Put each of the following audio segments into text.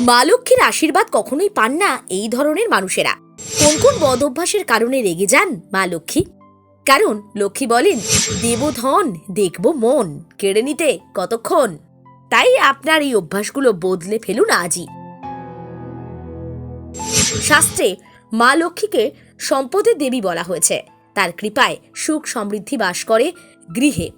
মা লক্ষ্মীর আশীর্বাদ কখনোই পান না এই ধরনের মানুষেরা। কোন কোন বদ অভ্যাসের কারণে রেগে যান মা লক্ষ্মী? কারণ লক্ষ্মী বলেন, দেব ধন, দেখব মন, কেড়ে নিতে কতক্ষণ? তাই আপনার এই অভ্যাসগুলো বদলে ফেলুন আজই। শাস্ত্রে মা লক্ষ্মীকে সম্পদের দেবী বলা হয়েছে। তার কৃপায় সুখ সমৃদ্ধি বাস করে গৃহে।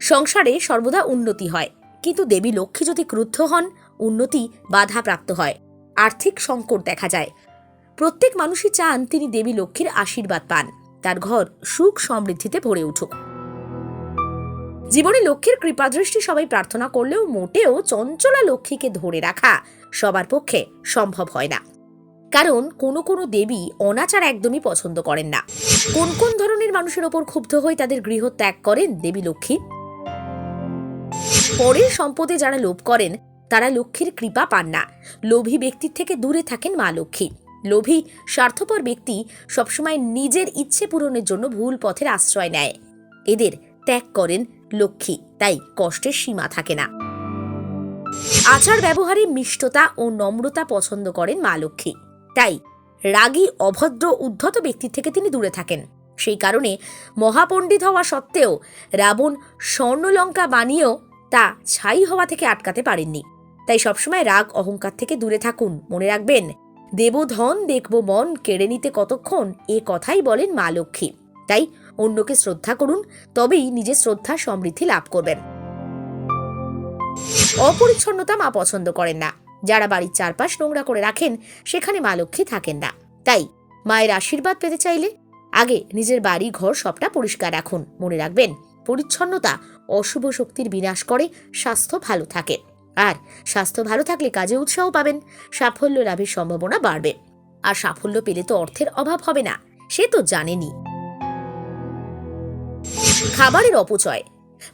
সংসারে সর্বদা উন্নতি হয়। কিন্তু দেবী লক্ষ্মী যদি ক্রুদ্ধ হন উন্নতি বাধাপ্রাপ্ত হয়। আর্থিক সংকট দেখা যায়। প্রত্যেক মানুষই চান তিনি দেবী লক্ষ্মীর আশীর্বাদ পান। তার ঘর সুখ সমৃদ্ধিতে ভরে উঠুক। জীবনে লক্ষ্মীর কৃপাদৃষ্টি সবাই প্রার্থনা করলেও মোটেও চঞ্চলা লক্ষ্মীকে ধরে রাখা সবার পক্ষে সম্ভব হয় না। কারণ কোনো কোনো দেবী অনাচার একদমই পছন্দ করেন না। কোন কোন ধরনের মানুষের ওপর ক্ষুব্ধ হয়ে তাদের গৃহ ত্যাগ করেন দেবী লক্ষ্মী? পরের সম্পদে যারা লোভ করেন তারা লক্ষ্মীর কৃপা পান না। লোভী ব্যক্তির থেকে দূরে থাকেন মা লক্ষ্মী। লোভী স্বার্থপর ব্যক্তি সবসময় নিজের ইচ্ছে পূরণের জন্য ভুল পথের আশ্রয় নেয়। এদের ত্যাগ করেন লক্ষ্মী, তাই কষ্টের সীমা থাকে না। আচার ব্যবহারে মিষ্টতা ও নম্রতা পছন্দ করেন মা লক্ষ্মী। তাই রাগী, অভদ্র, উদ্ধত ব্যক্তির থেকে তিনি দূরে থাকেন। সেই কারণে মহাপণ্ডিত হওয়া সত্ত্বেও রাবণ স্বর্ণলঙ্কা বানিয়েও তা ছাই হওয়া থেকে আটকাতে পারেননি। তাই সবসময় রাগ, অহংকার থেকে দূরে থাকুন। মনে রাখবেন, দেবধন দেখব মন কেড়ে নিতে কতক্ষণ? এ কথাই বলেন মা লক্ষ্মী। তাই অন্যকে শ্রদ্ধা করুন, তবেই নিজের শ্রদ্ধা সমৃদ্ধি লাভ করবেন। অপরিচ্ছন্নতা মা পছন্দ করেন না। যারা বাড়ির চারপাশ নোংরা করে রাখেন, সেখানে মা লক্ষ্মী থাকেন না। তাই মায়ের আশীর্বাদ পেতে চাইলে আগে নিজের বাড়ি, ঘর সবটা পরিষ্কার রাখুন। মনে রাখবেন, পরিচ্ছন্নতা অশুভ শক্তির বিনাশ করে স্বাস্থ্য ভালো থাকে। আর স্বাস্থ্য ভালো থাকলে কাজে উৎসাহ পাবেন। সাফল্য লাভের সম্ভাবনা বাড়বে। আর সাফল্য পেলে তো অর্থের অভাব হবে না, সে তো জানেনি। খাবারের অপচয়।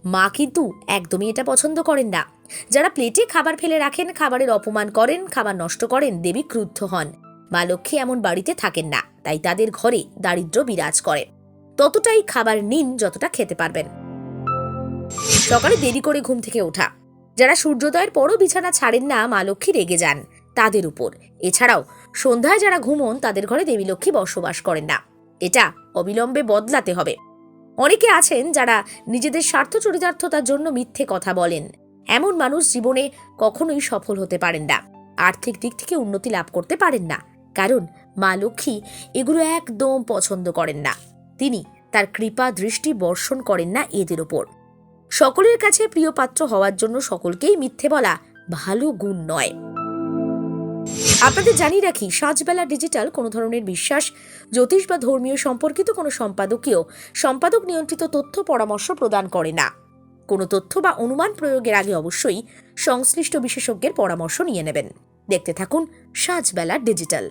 মা কিন্তু একদমই এটা পছন্দ করেন না। যারা প্লেটে খাবার ফেলে রাখেন, খাবারের অপমান করেন, খাবার নষ্ট করেন, দেবী ক্রুদ্ধ হন। মা লক্ষ্মী এমন বাড়িতে থাকেন না, তাই তাদের ঘরে দারিদ্র্য বিরাজ করে। ততটাই খাবার নিন যতটা খেতে পারবেন। সকালে দেরি করে ঘুম থেকে ওঠা। যারা সূর্যোদয়ের পরও বিছানা ছাড়েন না, মা লক্ষ্মী রেগে যান তাদের উপর। এছাড়াও, সন্ধ্যায় যারা ঘুমন, তাদের ঘরে দেবী লক্ষ্মী বসবাস করেন না। এটা অবিলম্বে বদলাতে হবে। অনেকে আছেন যারা নিজেদের স্বার্থ চরিতার্থতার জন্য মিথ্যে কথা বলেন। এমন মানুষ জীবনে কখনোই সফল হতে পারেন না। আর্থিক দিক থেকে উন্নতি লাভ করতে পারেন না। কারণ, মা লক্ষ্মী এগুলো একদম পছন্দ করেন না। তিনি তার কৃপা দৃষ্টি বর্ষণ করেন না এদের ওপর সকলের কাছে প্রিয় পাত্র হওয়ার জন্য সকলকেই মিথ্যে বলা ভালো গুণ নয়। আপনাদের জানিয়ে রাখি, সাজবেলা ডিজিটাল কোনো ধরনের বিশ্বাস, জ্যোতিষ বা ধর্মীয় সম্পর্কিত কোনো সম্পাদকীয়, সম্পাদক নিয়ন্ত্রিত তথ্য পরামর্শ প্রদান করে না। কোনো তথ্য বা অনুমান প্রয়োগের আগে অবশ্যই সংশ্লিষ্ট বিশেষজ্ঞের পরামর্শ নিয়ে নেবেন। দেখতে থাকুন সাজবেলা ডিজিটাল